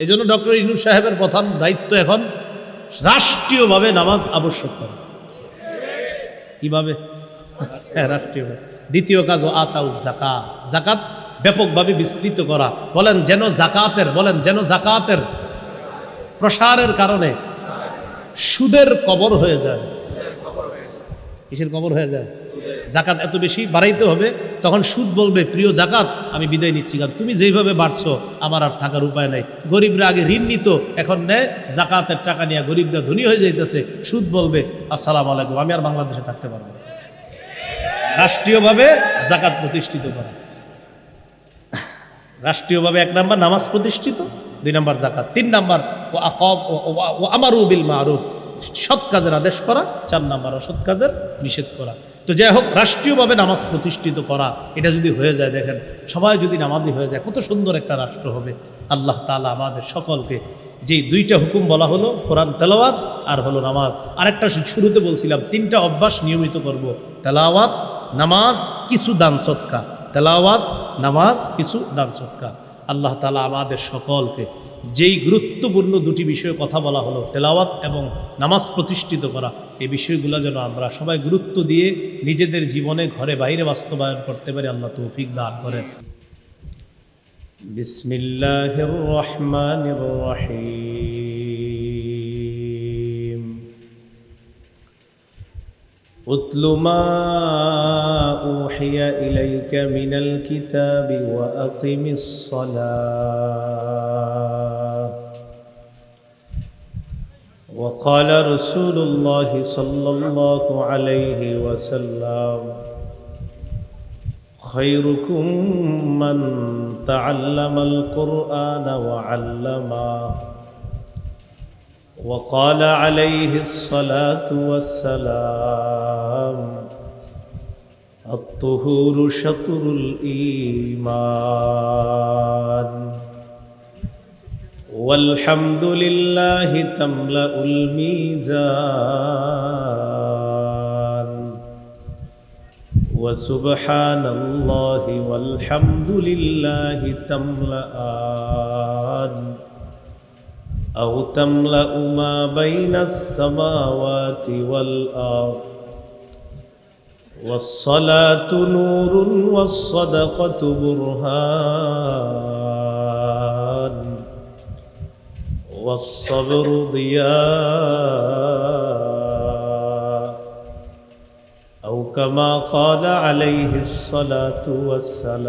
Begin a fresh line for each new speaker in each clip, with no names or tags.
এই জন্য ডক্টর ইনু সাহেবের প্রধান দায়িত্ব এখন রাষ্ট্রীয়ভাবে নামাজ আবশ্যক করা। কীভাবে? হ্যাঁ রাষ্ট্রীয়ভাবে। দ্বিতীয় কাজ, ও আতাউ জাকাত জাকাত ব্যাপকভাবে বিস্তৃত করা। বলেন যেন জাকাতের বলেন যেন জাকাতের প্রসারের কারণে সুদের কবর হয়ে যায়। কিসের কবর হয়ে যায়? জাকাত এত বেশি বাড়াইতে হবে, তখন সুদ বলবে, প্রিয় জাকাত, আমি বিদায় নিচ্ছি। কারণ তুমি যেইভাবে বাড়ছো, আমার আর থাকার উপায় নাই। গরিবরা আগে ঋণ নিত, এখন নেয়, জাকাতের টাকা নিয়ে গরিবরা ধনী হয়ে যাইতেছে। সুদ বলবে, আসসালাম আলাইকুম, আমি আর বাংলাদেশে থাকতে পারব। রাষ্ট্রীয়ভাবে জাকাত প্রতিষ্ঠিত করা। রাষ্ট্রীয়ভাবে এক নাম্বার নামাজ প্রতিষ্ঠিত, দুই নাম্বার জাকাত, তিন নাম্বার ও আকাব ও আমারু বিল মারুফ, সৎ কাজের আদেশ করা, চার নাম্বার অসৎ কাজের নিষেধ করা। তো যাই হোক, রাষ্ট্রীয়ভাবে নামাজ প্রতিষ্ঠিত করা, এটা যদি হয়ে যায়, দেখেন, সবাই যদি নামাজি হয়ে যায়, কত সুন্দর একটা রাষ্ট্র হবে। আল্লাহ তালা আমাদের সকলকে যেই দুইটা হুকুম বলা হলো, কোরআন তেলাওয়াত আর হলো নামাজ। আরেকটা শুরুতে বলছিলাম, তিনটা অভ্যাস নিয়মিত করব। তেলাওয়াত, নামাজ, কিছু দান সৎকা তেলাওয়াত, নামাজ, কিছু দান সৎকা আল্লাহ তালা আমাদের সকলকে যেই গুরুত্বপূর্ণ দুটি বিষয়ে কথা বলা হলো, তেলাওয়াত এবং নামাজ প্রতিষ্ঠিত করা, এই বিষয়গুলো যেন আমরা সবাই গুরুত্ব দিয়ে নিজেদের জীবনে ঘরে বাইরে বাস্তবায়ন করতে পারি, আল্লাহ তৌফিক দান করেন। বিসমিল্লাহ রহমান রহিম। اتل ما أوحي إليك من الكتاب وأقم الصلاة. وقال رسول الله صلى الله عليه وسلم خيركم من تعلم القرآن وعلمه. وقال عليه الصلاة والسلام الطهور شطر الإيمان والحمد لله تملأ الميزان وسبحان الله والحمد لله تملأان أو تملأ ما بين السماوات والأرض. والصلاة نور والصدقة برهان. والصبر ضياء. أو كما قال عليه الصلاة والسلام.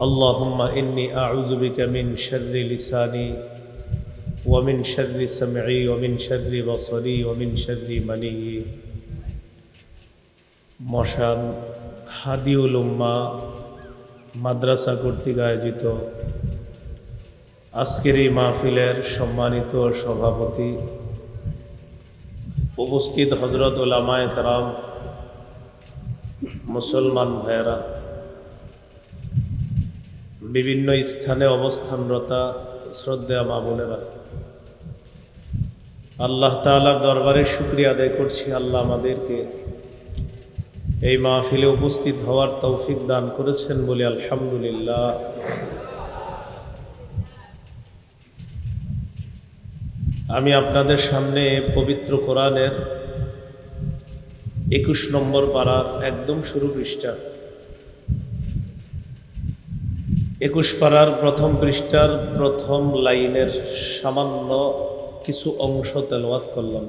اللهم إني أعوذ بك من شر لساني ومن شر سمعي ومن شر بصري ومن شر مني মশান হাদিউল উম্মা মাদ্রাসা কর্তৃক আয়োজিত আজকের এই মাহফিলের সম্মানিত সভাপতি উপস্থিত হজরত ওলামায় কারাম মুসলমান ভাইয়েরা, বিভিন্ন স্থানে অবস্থানরতা শ্রদ্ধা মা বোনেরা, আল্লাহ তাআলার দরবারে শুক্রিয়া আদায় করছি। আল্লাহ আমাদেরকে এই মাহফিলে উপস্থিত হওয়ার তৌফিক দান করেছেন বলে আলহামদুলিল্লাহ। আমি আপনাদের সামনে পবিত্র কোরআনের একুশ নম্বর পাড়ার একদম শুরু পৃষ্ঠা। একুশ পাড়ার প্রথম পৃষ্ঠার প্রথম লাইনের সামান্য কিছু অংশ তেলওয়াত করলাম।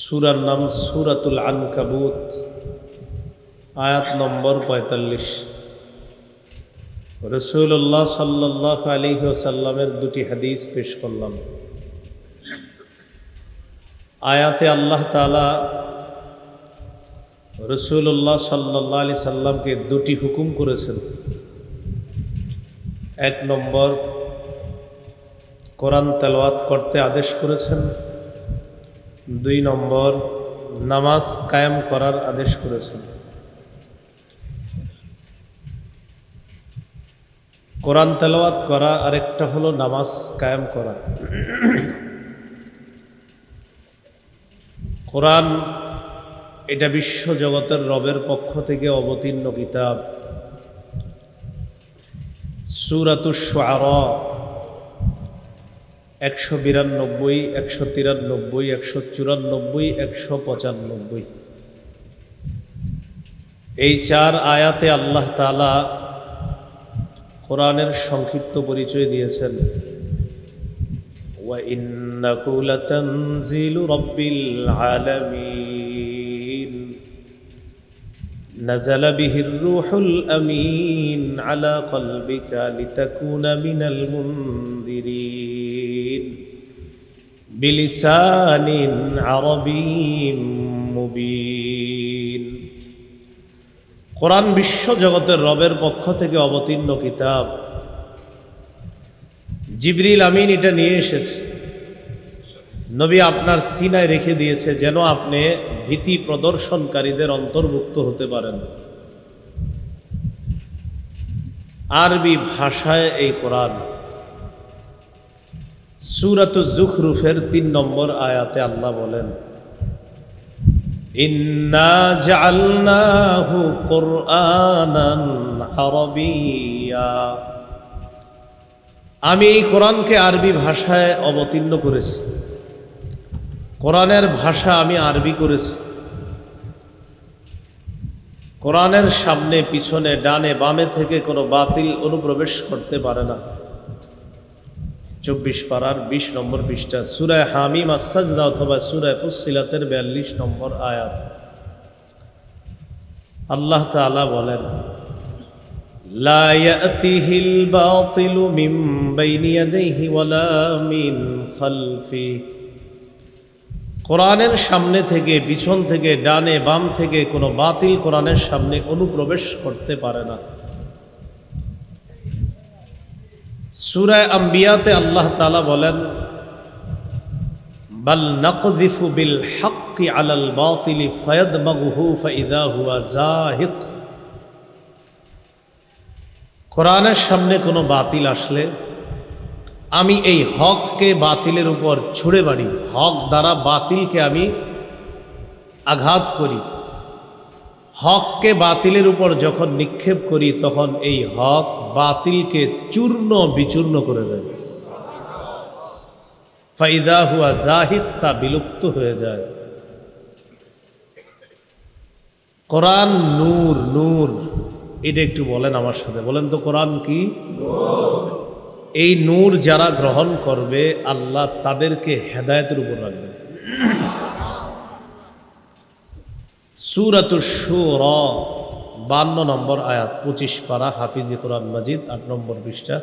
সুরার নাম সুরাতুল আনকাবুত, আয়াত নম্বর পঁয়তাল্লিশ। রসুল্লাহ সাল্লাহ আলী সাল্লামের দুটি হাদিস পেশ করলাম। আয়াতে আল্লাহ তালা রসুল্লাহ সাল্লাহ আলি সাল্লামকে দুটি হুকুম করেছেন। এক নম্বর, কোরআন তেলাওয়াত করতে আদেশ করেছেন। দুই নম্বর, নামাজ কায়েম করার আদেশ করেছেন। কোরআন তেলাওয়াত করা আরেকটা হলো নামাজ কায়েম করা। কোরআন, এটা বিশ্ব জগতের রবের পক্ষ থেকে অবতীর্ণ কিতাব। সুরাতুর একশো বিরানব্বই, একশো তিরানব্বই, একশো চুরানব্বই, একশো পঁচানব্বই। এই চার আয়াতে আল্লাহ তালা কোরআনের সংক্ষিপ্ত পরিচয় দিয়েছেন। وإنه لتنزيل رب العالمين نزل به الروح الأمين على قلبك لتكون من المنذرين بلسان عربي مبين কোরআন বিশ্ব জগতের রবের পক্ষ থেকে অবতীর্ণ কিতাব জিবরিল আমিন এটা নিয়ে এসেছে। নবী আপনার সিনায় রেখে দিয়েছে যেন আপনি ভীতি প্রদর্শনকারীদের অন্তর্ভুক্ত হতে পারেন। আরবি ভাষায় এই কোরআন। সুরাত জুখরুফের তিন নম্বর আয়াতে আল্লাহ বলেন, ইন্না আমি এই কোরআনকে আরবি ভাষায় অবতীর্ণ করেছি। কোরআনের ভাষা আমি আরবি করেছি। কোরআনের সামনে, পিছনে, ডানে, বামে থেকে কোনো বাতিল অনুপ্রবেশ করতে পারে না। চব্বিশ পাড়ার বিশ নম্বর পৃষ্ঠা, সুরায় হামিম আসাজদা অথবা সুরায় ফুসিলাতের বিয়াল্লিশ নম্বর আয়াত। আল্লাহ তাআলা বলেন لا يأته الباطل من بين يديه ولا من خلفه কোরআনের সামনে থেকে পিছন থেকে ডানে বাম থেকে কোনো বাতিল কোরআনের সামনে অনুপ্রবেশ করতে পারে না সুরায় আম্বিয়াতে আল্লাহ তালা বলেন বাল নকদিফু বিল হাক্কি আলাল বাতিলি ফায়াদমাগুহু ফাইদা হুয়া জাহিক কোরআনের সামনে কোনো বাতিল আসলে? আমি এই হককে বাতিলের উপর ছুড়ে বাড়ি হক দ্বারা বাতিলকে আমি আঘাত করি। হককে বাতিলের উপর যখন নিক্ষেপ করি, তখন এই হক বাতিলকে চূর্ণ বিচূর্ণ করে দেয়। ফাইদা হুয়া জাহিদ, তা বিলুপ্ত হয়ে যায়। কোরআন নূর নূর। এটা একটু বলেন আমার সাথে। বলেন তো, কোরআন কি? এই নূর যারা গ্রহণ করবে, আল্লাহ তাদেরকে হেদায়তের উপর রাখবেন। সুরাতুর সুর বান্ন নম্বর আয়াত, পঁচিশ পারা, হাফিজি কোরআন মাজিদ, আট নম্বর পৃষ্ঠা।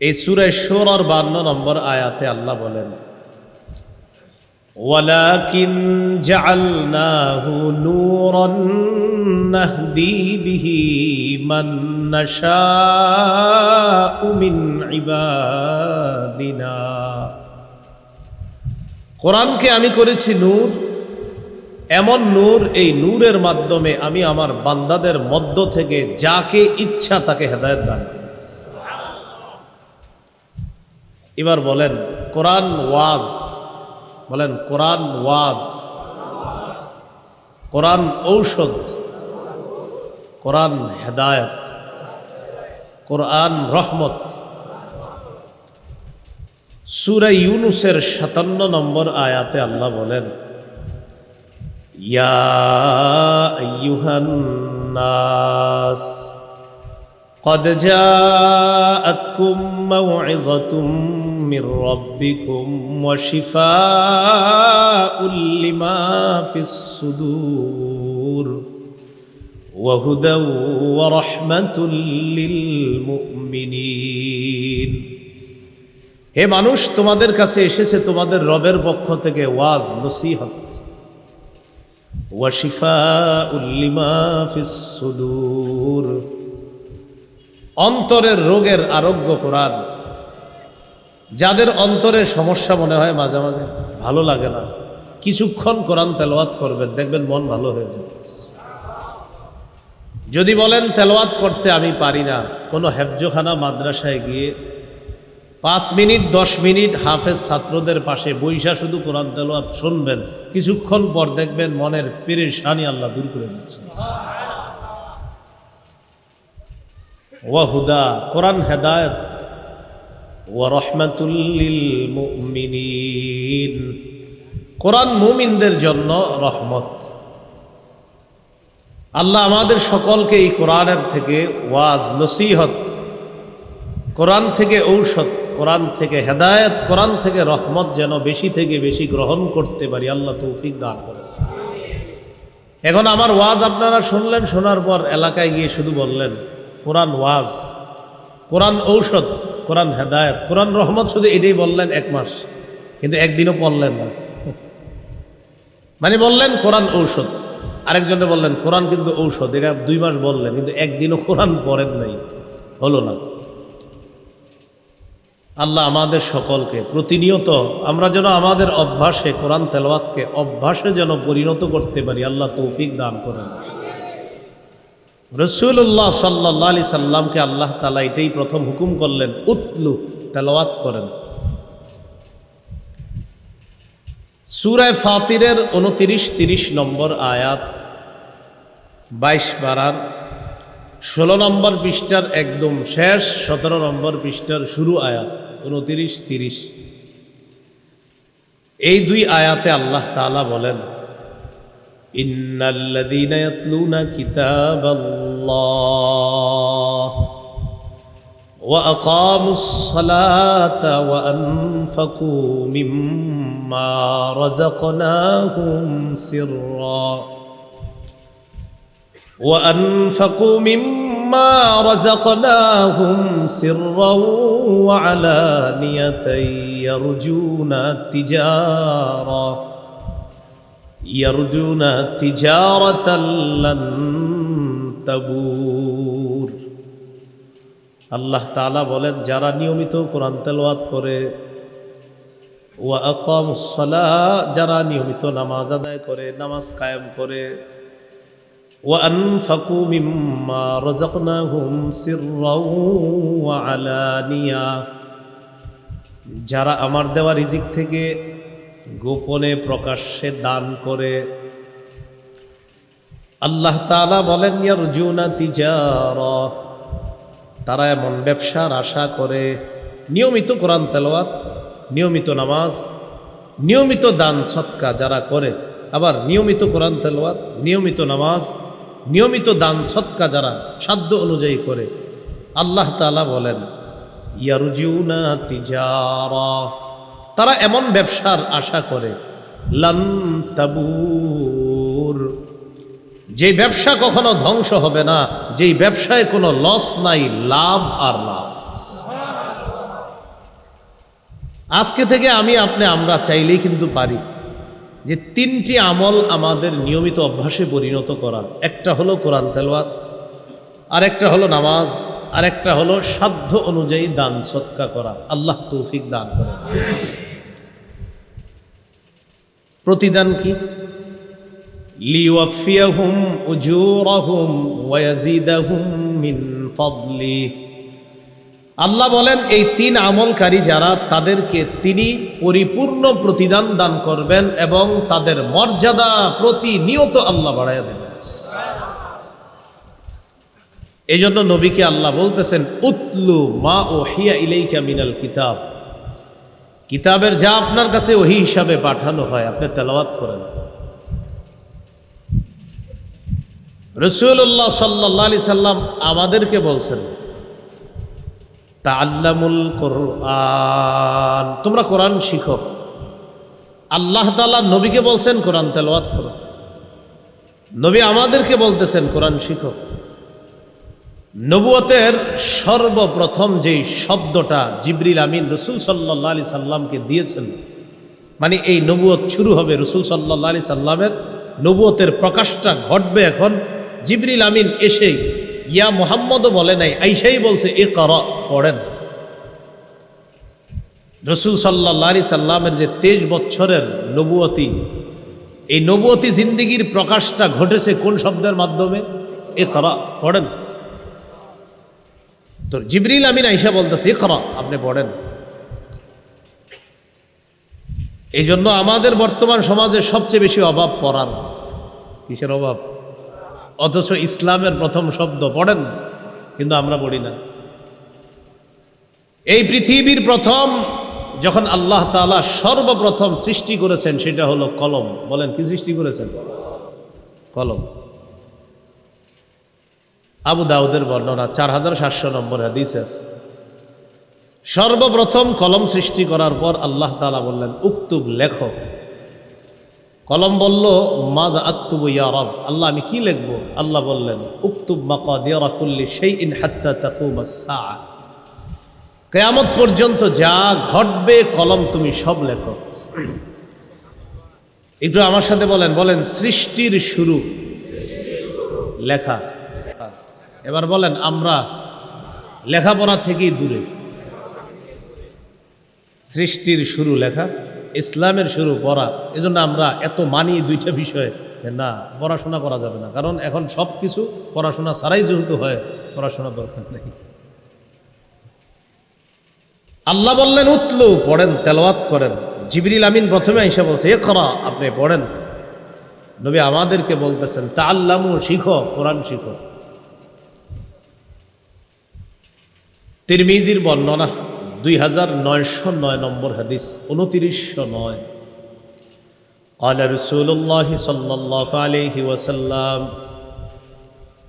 এই সুরায় সুরর বান্ন নম্বর আয়াতে আল্লাহ বলেন ولكن جعلناه نورا نهدي به من نشاء من عبادنا কোরআনকে আমি করেছি নূর এমন নূর এই নূরের মাধ্যমে আমি আমার বান্দাদের মধ্য থেকে যাকে ইচ্ছা তাকে হেদায়ত দান করি এবার বলেন কোরআন ওয়াজ বলেন, কোরআন ওয়াজ, কোরআন ঔষধ, কোরআন হেদায়ত, কোরআন রহমত। সুরা ইউনুসের সাতান্ন নম্বর আয়াতে আল্লাহ বলেন, ইয়া আইয়ুহান নাস। قد جاءتكم موعظة من ربكم وشفاء لما في الصدور وهدى ورحمة للمؤمنين হে মানুষ তোমাদের কাছে এসেছে তোমাদের রবের পক্ষ থেকে ওয়াজ নসিহত ওয়াশিফা উল্লিমা ফিস সুদূর অন্তরের রোগের আরোগ্য কোরআন। যাদের অন্তরের সমস্যা মনে হয় মাঝে মাঝে, ভালো লাগে না। কিছুক্ষণ কোরআন তেলাওয়াত করবেন, দেখবেন মন ভালো হয়ে যাবে যদি বলেন, তেলাওয়াত করতে আমি পারি না। কোনো হেফজোখানা মাদ্রাসায় গিয়ে পাঁচ মিনিট, দশ মিনিট হাফেজ ছাত্রদের পাশে বৈশা শুধু কোরআন তেলাওয়াত শুনবেন। কিছুক্ষণ পর দেখবেন মনের পেরেশানি আল্লাহ দূর করে দিচ্ছেন ওয়াহুদা কোরআন হেদায়ত। ওয়া রহমাতুল্লিল মুমিনিন কোরআন মুমিনদের জন্য রহমত। আল্লাহ আমাদের সকলকে এই কোরআনের থেকে ওয়াজ, নসিহত, কোরআন থেকে ঔষধ, কোরআন থেকে হেদায়ত, কোরআন থেকে রহমত যেন বেশি থেকে বেশি গ্রহণ করতে পারি, আল্লাহ তৌফিক দান করেন। এখন আমার ওয়াজ আপনারা শুনলেন, শোনার পর এলাকায় গিয়ে শুধু বললেন কোরআন ওয়াজ, কোরআন ঔষধ, কোরআন হেদায়ত, কোরআন রহমত শুধু এটাই বললেন এক মাস, কিন্তু একদিনও পড়লেন না। মানে বললেন কোরআন ঔষধ, আরেকজনে বললেন কোরআন কিন্তু ঔষধ, এটা দুই মাস বললেন, কিন্তু একদিনও কোরআন পড়েন নাই, হলো না। আল্লাহ আমাদের সকলকে, প্রতিনিয়ত আমরা যেন আমাদের অভ্যাসে কোরআন তেলাওয়াতকে অভ্যাসে যেন পরিণত করতে পারি, আল্লাহ তৌফিক দান করেন। রসুল্লাহ সাল্লাহ আলি সাল্লামকে আল্লাহ তালা এটাই প্রথম হুকুম করলেন, উতলু, তেলাওয়াত করেন। সুরায় ফাতিরের উনতিরিশ, তিরিশ নম্বর আয়াত, বাইশ বারার, ষোলো নম্বর পৃষ্ঠার একদম শেষ, সতেরো নম্বর পৃষ্ঠার শুরু আয়াত, উনতিরিশ, তিরিশ। এই দুই আয়াতে আল্লাহ তালা বলেন إن الذين يتلون كتاب الله وأقاموا الصلاة وأنفقوا مما رزقناهم سرا وأنفقوا مما رزقناهم سرا وعلانية يرجون تجارة يرجون تجارة لن تبور আল্লাহ তাআলা বলেন যারা নিয়মিত কোরআন তেলাওয়াত করে ওয়া আকামুসসালাহ যারা নিয়মিত নামাজ আদায় করে নামাজ কায়েম করে ওয়া আনফাকু মিম্মা রাযাকনাহুম সিররাও ওয়া আলানিয়া যারা আমার দেওয়া রিজিক থেকে গোপনে প্রকাশ্যে দান করে। আল্লাহ তালা বলেন, ইয়ারজুনা তিজার। তারা এমন ব্যবসার আশা করে। নিয়মিত কোরআন তেলাওয়াত, নিয়মিত নামাজ, নিয়মিত দান সৎকা যারা করে, আবার নিয়মিত কোরআন তেলাওয়াত, নিয়মিত নামাজ, নিয়মিত দান সৎকা যারা সাধ্য অনুযায়ী করে। আল্লাহ তালা বলেন, ইয়ারজুনা তিজারা। তারা এমন ব্যবসার আশা করে। লান তাবুর। যে ব্যবসা কখনো ধ্বংস হবে না, যেই ব্যবসায় কোনো লস নাই, লাভ আর লাভ। আজকে থেকে আমি আপনি, আমরা চাইলেই কিন্তু পারি যে তিনটি আমল আমাদের নিয়মিত অভ্যাসে পরিণত করা। একটা হলো কোরআন তেলওয়াত আরেকটা হলো নামাজ, আরেকটা হলো সাধ্য অনুযায়ী দান সৎকা করা। আল্লাহ তৌফিক দান করে। প্রতিদান কি? লিওয়াফিয়াহুম উজুরাহুম ওয়ায়াজিদাহুম মিন ফাদলি। আল্লাহ বলেন, এই তিন আমলকারী যারা, তাদেরকে তিনি পরিপূর্ণ প্রতিদান দান করবেন এবং তাদের মর্যাদা প্রতিনিয়ত আল্লাহ বাড়াইয়া দেবেন। এই জন্য নবীকে আল্লাহ বলতেছেন, উতলু মা ও হিয়া ইলাইকা মিনাল কিতাব। কিতাবের যা আপনার কাছে ওহি হিসাবে পাঠানো হয়, আপনি তেলাওয়াত করেন। রসুল্লাহ সাল্লাহ আলি সাল্লাম আমাদেরকে বলছেন তা আল্লামুল কোরআন। তোমরা কোরআন শিখো। আল্লাহ তালা নবীকে বলছেন, কোরআন তেলাওয়াত করো। নবী আমাদেরকে বলতেছেন, কোরআন শিখো। নবুয়তের সর্বপ্রথম যেই শব্দটা জিবরিল আমিন রসুল সাল্লাহ আলি সাল্লামকে দিয়েছেন মানে এই নবুয়ত শুরু হবে রসুল সাল্লাহ আলি সাল্লামের নবুয়তের প্রকাশটা ঘটবে এখন। জিবরিল আমিন এসেই ইয়া মোহাম্মদও বলে নাই, আইসাই বলছে এ কর পড়েন। রসুল সাল্লাহ আলি সাল্লামের যে তেইশ বছরের নবুয়তি, এই নবুয়তি জিন্দিগির প্রকাশটা ঘটেছে কোন শব্দের মাধ্যমে? এ করা পড়েন। তো জিবরিল আমিন আইসা বলতেছে করা আপনি পড়েন। এই জন্য আমাদের বর্তমান সমাজে সবচেয়ে বেশি অভাব পড়ার। কিসের অভাব? অথচ ইসলামের প্রথম শব্দ পড়েন, কিন্তু আমরা পড়ি না। এই পৃথিবীর প্রথম যখন আল্লাহ তাআলা সর্বপ্রথম সৃষ্টি করেছেন, সেটা হলো কলম। বলেন, কি সৃষ্টি করেছেন? কলম। আবু দাউদের বর্ণনা চার হাজার সাতশো নম্বর হাদিস আছে। সর্বপ্রথম কলম সৃষ্টি করার পর আল্লাহ তাআলা বললেন, উক্তুব লেখো। কলম বলল মাদ আত্তুব আল্লাহ, আমি কি লিখব? আল্লাহ বললেন, উক্তুব মাকাদিরা কুল্লি শাইইন হাত্তা তাকুমাস সাআ। কেয়ামত পর্যন্ত যা ঘটবে, কলম তুমি সব লেখো। একটু আমার সাথে বলেন বলেন, সৃষ্টির শুরু। লেখা। এবার বলেন, আমরা লেখাপড়া থেকেই দূরে। সৃষ্টির শুরু লেখা, ইসলামের শুরু পড়া, এজন্য আমরা এত মানি দুইটা বিষয়ে না, পড়াশোনা করা যাবে না। কারণ এখন সব কিছু পড়াশোনা ছাড়াই যেহেতু হয় পড়াশোনা দরকার নেই। আল্লাহ বললেন, উতলু, পড়েন, তেলাওয়াত করেন। জিবরিল আমিন প্রথমে আইসা বলছে এ করা আপনি পড়েন। নবী আমাদেরকে বলতেছেন তা আল্লামু শিখো, কোরআন শিখো। তিরমিজির বর্ণনা দুই হাজার নয়শো নয় নম্বর হাদিস উনতিরিশশো নয় قال رسول الله صلى الله عليه وسلم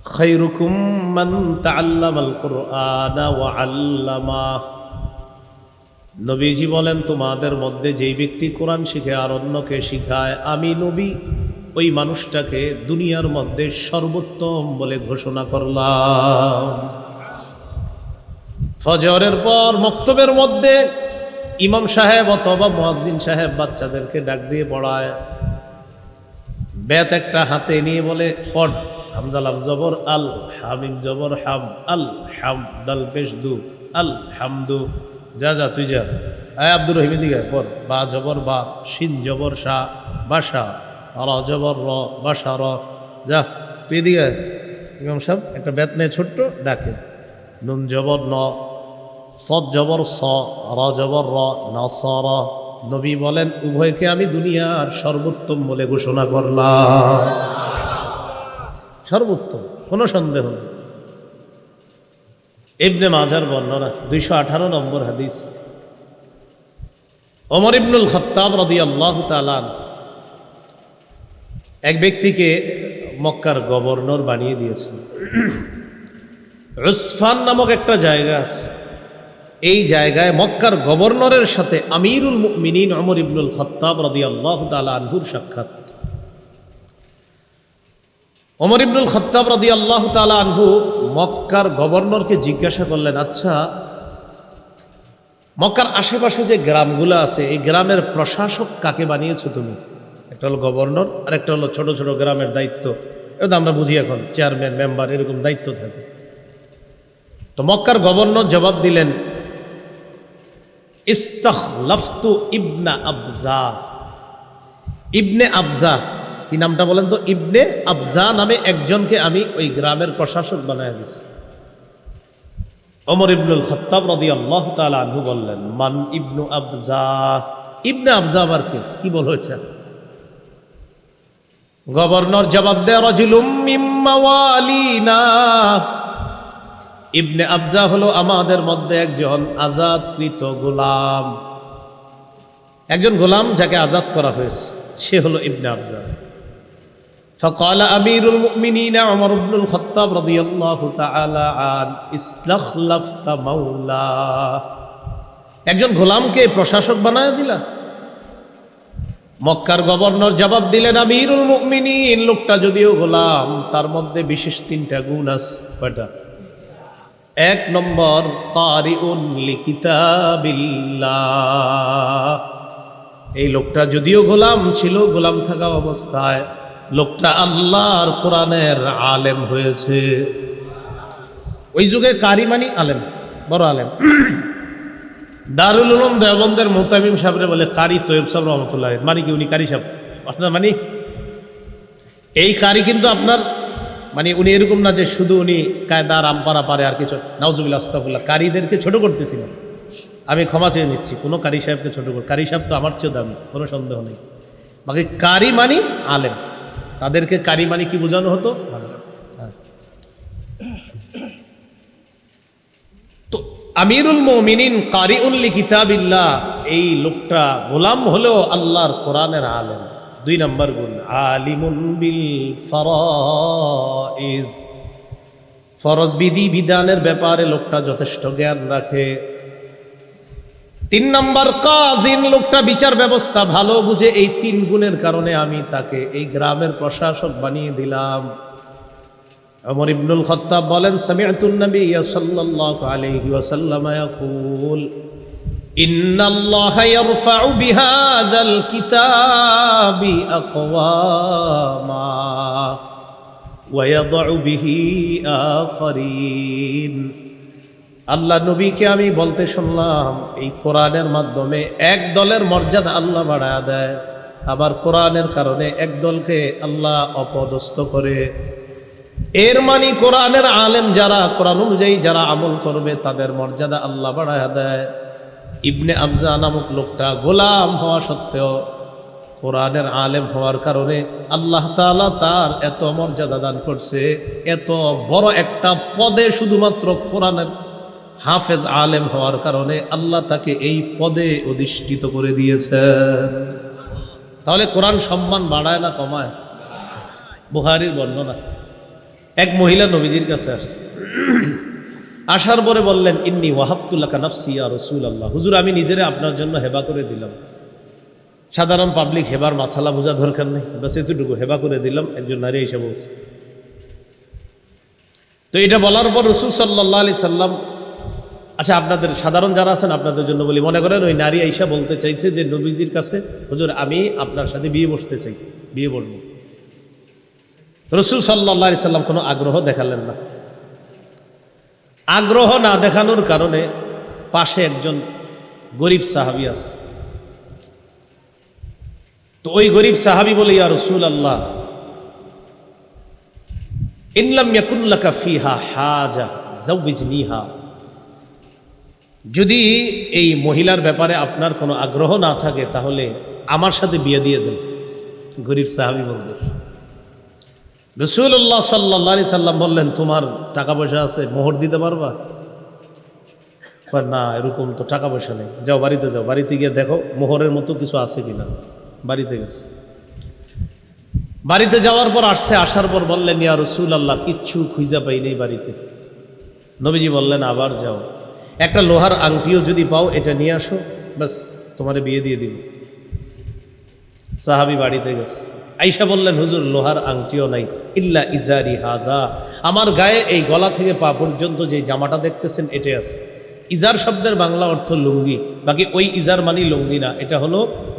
خيركم من تعلم القرآن وعلمه নবীজি বলেন তোমাদের মধ্যে যেই ব্যক্তি কোরআন শিখে আর অন্যকে শিখায় আমি নবী ওই মানুষটাকে দুনিয়ার মধ্যে সর্বোত্তম বলে ঘোষণা করলাম ফজরের পর মক্তবের মধ্যে ইমাম সাহেব অথবা মুয়াজ্জিন সাহেব বাচ্চাদেরকে ডাক দিয়ে পড়ায়। বেত একটা হাতে নিয়ে বলে, পড় হামজালাম জবর, আল হামিম জবর, হাম, আল হাম দাল পেশ দু আল হামদু, যা যা, তুই যা। আয় আব্দুর রহিমের দিকে পর বা জবর, বা, শিন জবর শাহ বাসা র, জবর, র বাসা র, যা, তুই এদিকে ইমাম সাহেব একটা বেত নেই ছোট্ট ডাকে, নুন জবর, ন সদ জবর স, র জবর র ন স র নবী বলেন, উভয়কে আমি দুনিয়ার সর্বোত্তম বলে ঘোষণা করলাম। সর্বোত্তম, কোনো সন্দেহ নেই। ইবনে মাজার বর্ণনা, দুইশো আঠারো নম্বর হাদিস। ওমর ইবনুল খত্তাব রদি আল্লাহ তালান এক ব্যক্তিকে মক্কার গভর্নর বানিয়ে দিয়েছেন। রুসফান নামক একটা জায়গা আছে। এই জায়গায় মক্কার গভর্নরের সাথে আমিরুল মিনীন অমর ইবনুল খত্তাব রদি আল্লাহ আনহুর সাক্ষাৎ। অমর ইবনুল খত্তাব রদি আল্লাহ তালা আনহু মক্কার গভর্নরকে জিজ্ঞাসা করলেন আচ্ছা মক্কার আশেপাশে যে গ্রামগুলো আছে, এই গ্রামের প্রশাসক কাকে বানিয়েছো তুমি? একটা হলো গভর্নর আর একটা হলো ছোট ছোট গ্রামের দায়িত্ব। এটা আমরা বুঝি এখন, চেয়ারম্যান, মেম্বার, এরকম দায়িত্ব থাকে। তো মক্কার গভর্নর জবাব দিলেন ইস্তাহ লফতু ইবনা আবজা। ইবনে আবজা, কি নামটা বলেন তো? ইবনে আবজা নামে একজনকে আমি ওই গ্রামের প্রশাসক বানায় দিছি। অমর ইবনুল খত্তাব রদি আল্লাহ আনহু বললেন, মান ইবনু আবজা? ইবনে আবজা আবার কে? কি বল হয়েছে? গভর্নর জবাব দেয়, রজুলুম মিম্মাওয়ালিনা ইবনে আবজা হলো আমাদের মধ্যে একজন আজাদকৃত গোলাম একজন গোলাম যাকে আজাদ করা হয়েছে সে হলো ইবনে আফজাল فقال أمير المؤمنين عمر بن الخطاب رضي الله تعالى عنه استخلفت مولاه একজন গোলামকে প্রশাসক বানায় দিলা মক্কার গভর্নর জবাব দিলেন আমিরুল মুমিনিন লোকটা যদিও গোলাম তার মধ্যে বিশেষ তিনটা গুণ আছে কয়টা এক নম্বর কারিউন লিকিতাবিল্লাহ। এই লোকটা যদিও গোলাম ছিল, গোলাম থাকা অবস্থায় লোকটা আল্লাহর কোরআনের আলেম হয়েছে। ওই যুগে কারি মানি আলেম, বড় আলেম। দারুল উলুম দেওবন্দের মোতামিম সাহেবরে বলে, কারি তৈব সাহেব রহমতুল্লাহ মানে কি উনি কারি সাহেব? আপনার মানে এই কারি কিন্তু আপনার মানে উনি এরকম না যে শুধু উনি কায়দা রামপাড়া পারে আর কিছু। নাউজুবিল আস্তাফুল্লাহ কারিদেরকে ছোট করতেছিলেন আমি ক্ষমা চেয়ে নিচ্ছি, কোনো কারি সাহেবকে ছোট কর কারি সাহেব তো আমার চেয়ে দামি, কোনো সন্দেহ নেই। বাকি কারি মানি আলেম। তাদেরকে কারি মানি কি বোঝানো হতো। তো আমিরুল মমিনিন কারিউল্লি কিতাবিল্লাহ, এই লোকটা গোলাম হলেও আল্লাহর কোরআনের আলেম। দুই নম্বর গুণ, আলিমুন বিল ফরাইজ। ফরজ বিধি বিধানের ব্যাপারে লোকটা যথেষ্ট জ্ঞান রাখে। তিন নম্বর কাজিন, লোকটা বিচার ব্যবস্থা ভালো বুঝে এই তিন গুণের কারণে আমি তাকে এই গ্রামের প্রশাসক বানিয়ে দিলাম। ওমর ইবনুল খত্তাব বলেন, সামিআতুন নবী সাল্লাল্লাহু আলাইহি ওয়াসাল্লাম ইয়াকুল। ইন্নাল্লাহা ইয়ারফা'ু বিহাদাল কিতাবি আকওয়ামা ওয়া ইয়াদউ বিহি আখারিন। আল্লাহ নবীকে আমি বলতে শুনলাম, এই কোরআনের মাধ্যমে এক দলের মর্যাদা আল্লাহ বাড়ায় দেয়, আবার কোরআনের কারণে এক দলকে আল্লাহ অপদস্থ করে। এর মানে কোরআনের আলেম যারা, কোরআন অনুযায়ী যারা আমল করবে, তাদের মর্যাদা আল্লাহ বাড়ায় দেয়। ইবনে আবজা নামক লোকটা গোলাম হওয়া সত্ত্বেও কোরআনের আলেম হওয়ার কারণে আল্লাহ তাআলা তার এত মর্যাদা দান করছে, এত বড় একটা পদে শুধুমাত্র কোরআনের হাফেজ আলেম হওয়ার কারণে আল্লাহ তাকে এই পদে অধিষ্ঠিত করে দিয়েছেন তাহলে কোরআন সম্মান বাড়ায় না কমায়? বুহারির বর্ণনা। এক মহিলা নবীজির কাছে আসছে। আসার পরে বললেন, ইন্নি ওয়াহাবতুল্লাহ নাফসি আর রসুল আল্লাহ হুজুর, আমি নিজেরে আপনার জন্য হেবা করে দিলাম। সাধারণ পাবলিক হেবার মাসালা বোঝা দরকার নেই। বাস এতটুকু হেবা করে দিলাম। একজন নারী এসে বলছে। তো এটা বলার পর রসুল সাল্লাহ আলি সাল্লাম আচ্ছা আপনাদের সাধারণ যারা আছেন, আপনাদের জন্য বলি, মনে করেন ওই নারী আইসা বলতে চাইছে যে, নবীজির কাছে, হুজুর, আমি আপনার সাথে বিয়ে বসতে চাই, বিয়ে বসবো। রসুল সাল্লাহ আলি সাল্লাম কোনো আগ্রহ দেখালেন না। আগ্রহ না দেখানোর কারণে পাশে একজন গরিব সাহাবি আছে। তো ওই গরিব সাহাবি বলে, ইয়া রসুল আল্লাহ ইনলাম যদি এই মহিলার ব্যাপারে আপনার কোনো আগ্রহ না থাকে, তাহলে আমার সাথে বিয়ে দিয়ে দেন, গরিব সাহাবি বলতেছে রসুল্লাহ সাল্লা সাল্লাম বললেন, তোমার টাকা পয়সা আছে, মোহর দিতে পারবা? না, এরকম তো টাকা পয়সা নেই। যাও বাড়িতে যাও। বাড়িতে গিয়ে দেখো, মোহরের মতো কিছু আছে কিনা। বাড়িতে গেছে। বাড়িতে যাওয়ার পর আসছে, আসার পর বললেন, ইয়া রসুল আল্লাহ কিচ্ছু খুঁজা পাই নেই বাড়িতে। নবীজি বললেন, আবার যাও। একটা লোহার আংটিও যদি পাও, এটা নিয়ে আসো। ব্যাস, তোমারে বিয়ে দিয়ে দিব। সাহাবি বাড়িতে গেছে। আইসা বললেন, হুজুর, লোহার আংটিও নাই। ইল্লা ইজারি হাজা। আমার গায়ে এই গলা থেকে পা পর্যন্ত যে জামাটা দেখতেছেন, এটাই আছে। ইজার শব্দের বাংলা অর্থ লুঙ্গি। বাকি ওই ইজার মানি লুঙ্গি না, এটা হলো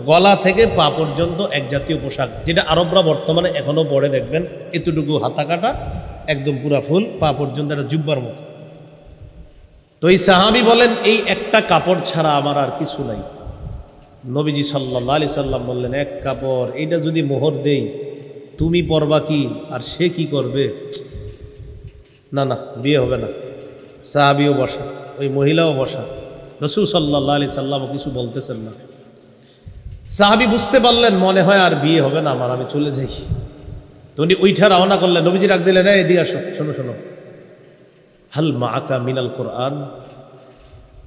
গলা থেকে পা পর্যন্ত এক জাতীয় পোশাক, যেটা আরবরা বর্তমানে এখনও পরে দেখবেন, এতটুকু হাতা কাটা একদম পুরা ফুল, পা পর্যন্ত একটা জুব্বার মতো। তো এই সাহাবি বলেন, এই একটা কাপড় ছাড়া আমার আর কিছু নাই। নবীজি সাল্লাহ আলি সাল্লাম বললেন, এক কাপড় এইটা যদি মোহর দেই, তুমি পরবা কি? আর সে কি করবে? না না, বিয়ে হবে না। সাহাবিও বসা, ওই মহিলাও বসা। রসুল সাল্লাহ আলি সাল্লামও কিছু বলতেছেন না। সাহাবি বুঝতে পারলেন, মনে হয় আর বিয়ে হবে না, আমার, আমি চলে যাই। তো উনি ওইটা রওনা করলেন, নবীজি রাখ দিলেন এদিকে আসো, শোনো শোনো। হাল মা আকা মিনাল কোরআন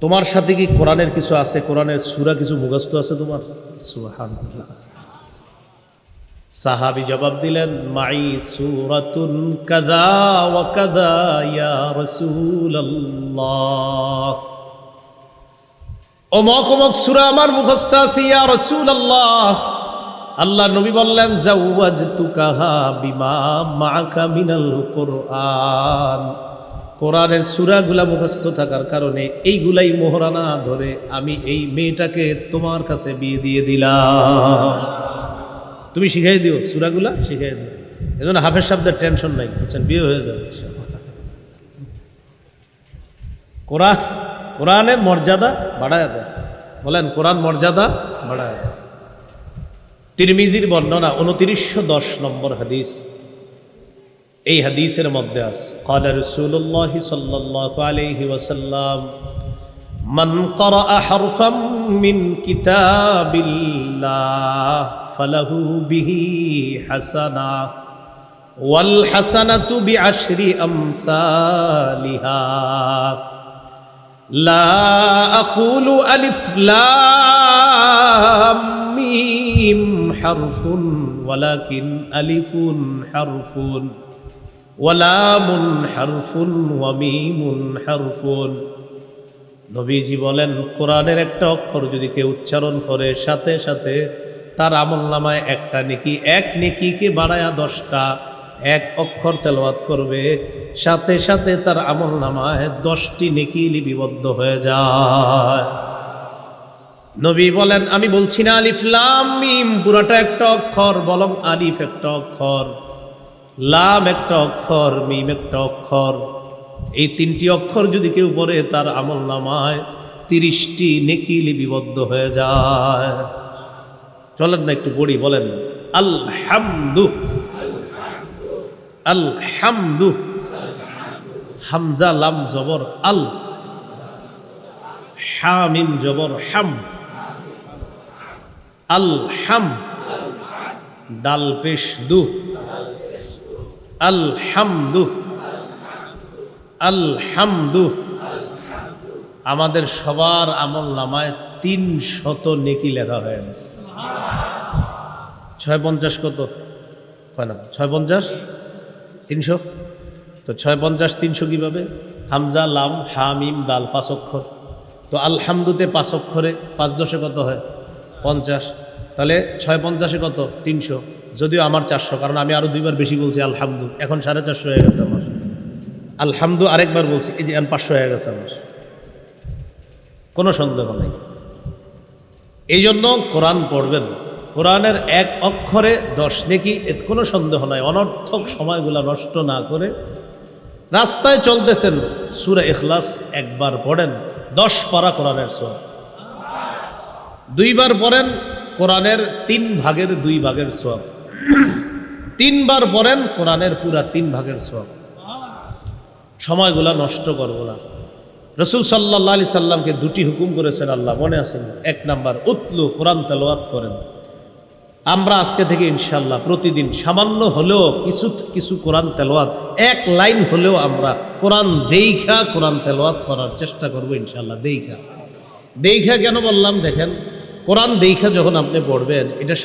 তোমার সাথে কি কোরআনের কিছু আছে? কোরআনের সুরা কিছু মুখস্থ আছে তোমার? সুবহানাল্লাহ। সাহাবি জবাব দিলেন মাই সুরাতুন কাদা ওয়া কাদা ইয়া রাসূলুল্লাহ। অমক অমক সুরা আমার মুখস্থ আছে ইয়া রাসূলুল্লাহ। আল্লাহ নবী বললেন জাওয়াজতুকাহা বিমা মাআকা মিনাল কোরআন। কোরআনের সুরাগুলা মুখস্থ থাকার কারণে এইগুলাই মোহরানা ধরে আমি এই মেয়েটাকে তোমার কাছে বিয়ে দিয়ে দিলাম। তুমি শিখাই দিও, সুরাগুলা শিখাই দিও। এই জন্য হাফের শব্দের টেনশন নাই, বুঝছেন? বিয়ে হয়ে যাবে কোরআন, কোরআনের মর্যাদা বাড়ায় দেয়। বলেন, কোরআন মর্যাদা বাড়ায় দেয়। তিরমিজির বর্ণনা উনত্রিশশো দশ নম্বর হাদিস। এই হাদিসের মধ্যে আছে قال رسول الله صلى الله عليه وسلم من قرأ حرفا من كتاب الله فله به حسنة والحسنة بعشر أمثالها لا أقول ألف لام ميم حرف ولكن ألف حرف ওয়ামিমুন নবীজি বলেন, কোরআনের একটা অক্ষর যদি কেউ উচ্চারণ করে, সাথে সাথে তার আমল নামায় একটা নেকি, এক নেকিকে বাড়ায়া দশটা, এক অক্ষর তেলবাদ করবে, সাথে সাথে তার আমল নামায় দশটি নেকি লিপিবদ্ধ হয়ে যায়। নবী বলেন, আমি বলছি না আলিফ লাম মিম, পুরাটা একটা অক্ষর, বলম আলিফ একটা অক্ষর। লাম একটা অক্ষর, মিম একটা অক্ষর। এই তিনটি অক্ষর যদি কেউ পড়ে, তার আমল নামায় তিরিশটি নেকি লিপিবদ্ধ হয়ে যায়। চলেন না, একটু পড়ি, বলেন। আলহামদু। আলহামদু। হামজা, লাম, জবর, আল। হামিম, জবর, হাম। আল হাম। দাল, পেশ, দু। আলহামদু। আলহামদু। আমাদের সবার আমল নামায় তিন শত নেকি লেখা হয়ে গেছে। ছয় পঞ্চাশ কত? হয় না ছয় পঞ্চাশ? তিনশো? তো ছয় পঞ্চাশ তিনশো কীভাবে? হামজা, লাম হামিম দাল, পাঁচ অক্ষর। তো আলহামদুতে পাঁচ অক্ষরে পাঁচ দশে কত হয়? পঞ্চাশ। তাহলে ছয় পঞ্চাশে কত? তিনশো। যদিও আমার চারশো, কারণ আমি আরও দুইবার বেশি বলছি আলহামদু। এখন সাড়ে চারশো হয়ে গেছে আমার। আলহামদু আরেকবার বলছি, এই যে এখন পাঁচশো হয়ে গেছে আমার। কোনো সন্দেহ নাই। এই জন্য কোরআন পড়বেন। কোরআনের এক অক্ষরে দশ নেকি কোনো সন্দেহ নাই। অনর্থক সময়গুলো নষ্ট না করে রাস্তায় চলতেছেন সুরে এখলাস একবার পড়েন। দশ পারা কোরআনের সোয়া দুইবার পড়েন কোরআনের তিন ভাগের দুই ভাগের সোয়াব তিনবার পড়েন, কোরআনের পুরা তিন ভাগের সোয়াব সময়গুলা নষ্ট করব না। রসুল সাল্লাহ আলি সাল্লামকে দুটি হুকুম করেছেন আল্লাহ, মনে আছেন এক নাম্বার, উতলু কোরআন তেলোয়াত করেন। আমরা আজকে থেকে ইনশাল্লাহ প্রতিদিন সামান্য হলেও কিছু কিছু কোরআন তেলোয়াত এক লাইন হলেও আমরা কোরআন দেইখা, কোরআন তেলোয়াত করার চেষ্টা করব ইনশাল্লাহ দেইখা। দেইখা কেন বললাম দেখেন, কোরআন দেইখা যখন আপনি পড়বেন সাথে